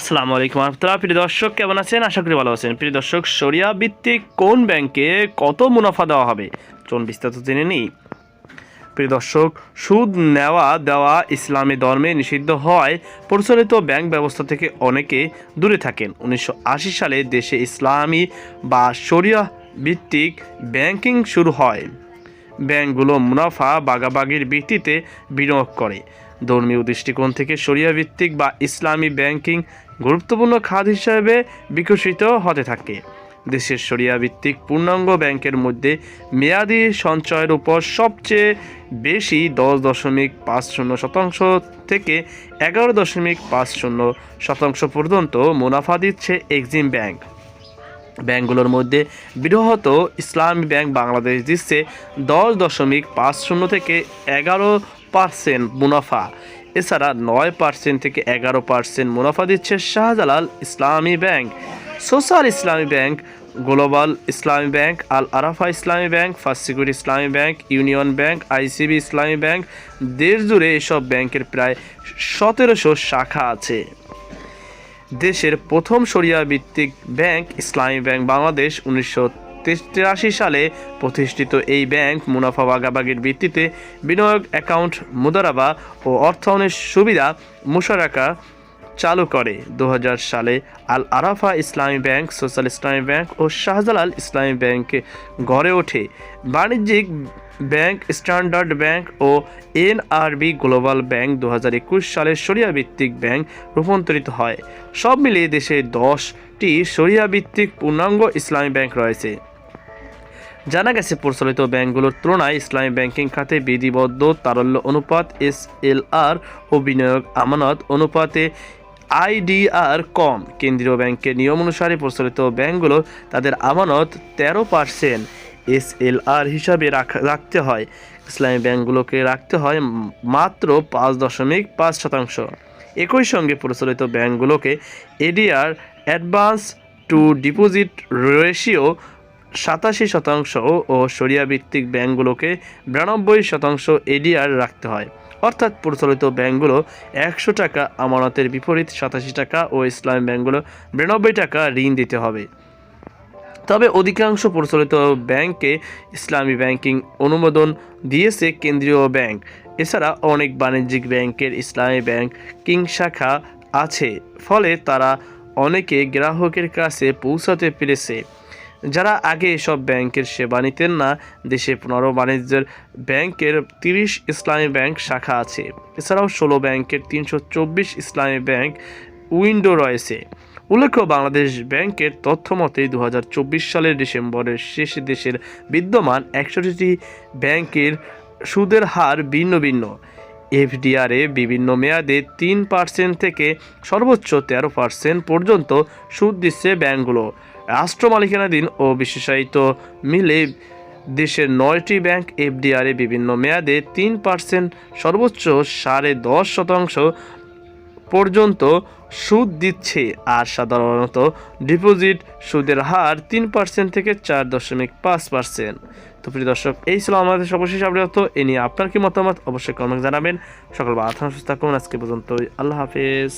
আসসালামু আলাইকুম রহমতুল্লাহ। প্রিয় দর্শক, কেমন আছেন? আশা করি ভালো আছেন। প্রিয় দর্শক সরিয়া ভিত্তিক কোন ব্যাংকে কত মুনাফা দেওয়া হবে? চলুন বিস্তারিত জেনে নিই। প্রিয় দর্শক, সুদ নেওয়া দেওয়া ইসলামী ধর্মে নিষিদ্ধ হওয়ায় প্রচলিত ব্যাংক ব্যবস্থা থেকে অনেকে দূরে থাকেন। উনিশশো আশি সালে দেশে ইসলামী বা শরিয়া ভিত্তিক ব্যাংকিং শুরু হয়। ব্যাংকগুলো মুনাফা বাগাবাগির ভিত্তিতে বিনিয়োগ করে। ধর্মীয় দৃষ্টিকোণ থেকে শরিয়া ভিত্তিক বা ইসলামী ব্যাংকিং গুরুত্বপূর্ণ খাত হিসাবে বিকশিত হতে থাকে। দেশের শরিয়া ভিত্তিক পূর্ণাঙ্গ ব্যাংকের মধ্যে মেয়াদি সঞ্চয়ের উপর সবচেয়ে বেশি দশ দশমিক পাঁচ শূন্য শতাংশ থেকে এগারো দশমিক পাঁচ শূন্য শতাংশ পর্যন্ত মুনাফা দিচ্ছে এক্সিম ব্যাংক। ব্যাংকগুলোর মধ্যে বৃহৎ ইসলামী ব্যাংক বাংলাদেশ দিচ্ছে দশ দশমিক পাঁচ শূন্য থেকে এগারো পার্সেন্ট মুনাফা। এছাড়া নয় পার্সেন্ট থেকে এগারো পার্সেন্ট মুনাফা দিচ্ছে Shahjalal Islami bank. Social Islami bank, global Islami bank, Al Arafah Islami bank first security Islami bank, union bank, ICB Islami bank, দেশ জুড়ে এসব ব্যাংকের প্রায় সতেরোশো শাখা আছে। দেশের প্রথম সরিয়া ভিত্তিক ব্যাংক ইসলামী ব্যাংক বাংলাদেশ, উনিশশো তিরাশি সালে প্রতিষ্ঠিত এই ব্যাংক মুনাফা বাগাবাগির ভিত্তিতে বিনিয়োগ অ্যাকাউন্ট মুদারাবা ও অর্থায়নের সুবিধা মুশারাকা চালু করে। দু হাজার সালে Al Arafah Islami bank, social Islami bank ও শাহজালাল ইসলামী ব্যাংকে গড়ে ওঠে। বাণিজ্যিক ব্যাংক, স্ট্যান্ডার্ড ব্যাংক ও এনআরবি গ্লোবাল ব্যাংক দু হাজার একুশ সালে শরিয়া ভিত্তিক ব্যাংক রূপান্তরিত হয়। সব মিলিয়ে দেশে দশটি শরিয়া ভিত্তিক পূর্ণাঙ্গ ইসলামী ব্যাংক রয়েছে। জানা গেছে, প্রচলিত ব্যাংকগুলোর তুলনায় ইসলামী ব্যাংকিং খাতে বিধিবদ্ধ তারল্য অনুপাত এস এল আর ও বিনিয়োগ আমানত অনুপাতে আইডিআর কম। কেন্দ্রীয় ব্যাংকের নিয়ম অনুসারে প্রচলিত ব্যাংকগুলো তাদের আমানত তেরো পার্সেন্ট এস এল আর হিসাবে রাখা- রাখতে হয়। ইসলামী ব্যাংকগুলোকে রাখতে হয় মাত্র পাঁচ দশমিক পাঁচ শতাংশ। একই সঙ্গে প্রচলিত ব্যাংকগুলোকে ADR advance to deposit ratio সাতাশি শতাংশ ও সরিয়া ভিত্তিক ব্যাংকগুলোকে বিরানব্বই শতাংশ এডিআর রাখতে হয়। অর্থাৎ প্রচলিত ব্যাংকগুলো একশো টাকা আমানতের বিপরীত সাতাশি টাকা ও ইসলামী ব্যাংকগুলো বিরানব্বই টাকা ঋণ দিতে হবে। তবে অধিকাংশ প্রচলিত ব্যাংকে ইসলামী ব্যাংকিং অনুমোদন দিয়েছে কেন্দ্রীয় ব্যাংক। এছাড়া অনেক বাণিজ্যিক ব্যাংকের ইসলামী ব্যাংকিং শাখা আছে, ফলে তারা অনেকে গ্রাহকের কাছে পৌঁছাতে পেরেছে। যারা আগে এসব ব্যাংকের সেবা নিতেন না, দেশে পনেরো বাণিজ্যের ব্যাংকের তিরিশ ইসলামী ব্যাংক শাখা আছে। এছাড়াও ষোলো ব্যাংকের তিনশো চব্বিশ ইসলামী ব্যাংক উইন্ডো রয়েছে। উল্লেখ্য, বাংলাদেশ ব্যাংকের তথ্য মতে দু সালের ডিসেম্বরের শেষে দেশের বিদ্যমান একষট্টি ব্যাংকের সুদের হার ভিন্ন ভিন্ন। এফডিআরে বিভিন্ন মেয়াদে তিন পার্সেন্ট থেকে সর্বোচ্চ তেরো পার্সেন্ট পর্যন্ত সুদ দিচ্ছে ব্যাংকগুলো। রাষ্ট্র মালিকানাধীন ও বিশেষায়িত মিলে দেশের নয়টি ব্যাংক, এফডিআরে বিভিন্ন মেয়াদে তিন পার্সেন্ট সর্বোচ্চ সাড়ে দশ শতাংশ পর্যন্ত সুদ দিচ্ছে আর সাধারণত ডিপোজিট সুদের হার তিন পার্সেন্ট থেকে চার দশমিক পাঁচ পার্সেন্ট। তো প্রিয় দর্শক, এই ছিল আমাদের সর্বশেষ আপডেট। এ নিয়ে আপনার কি মতামত? অবশ্যই কমেন্ট জানাবেন। সকল বা আত্মা সুস্থ থাকুন। আজকে পর্যন্ত আল্লাহ হাফেজ।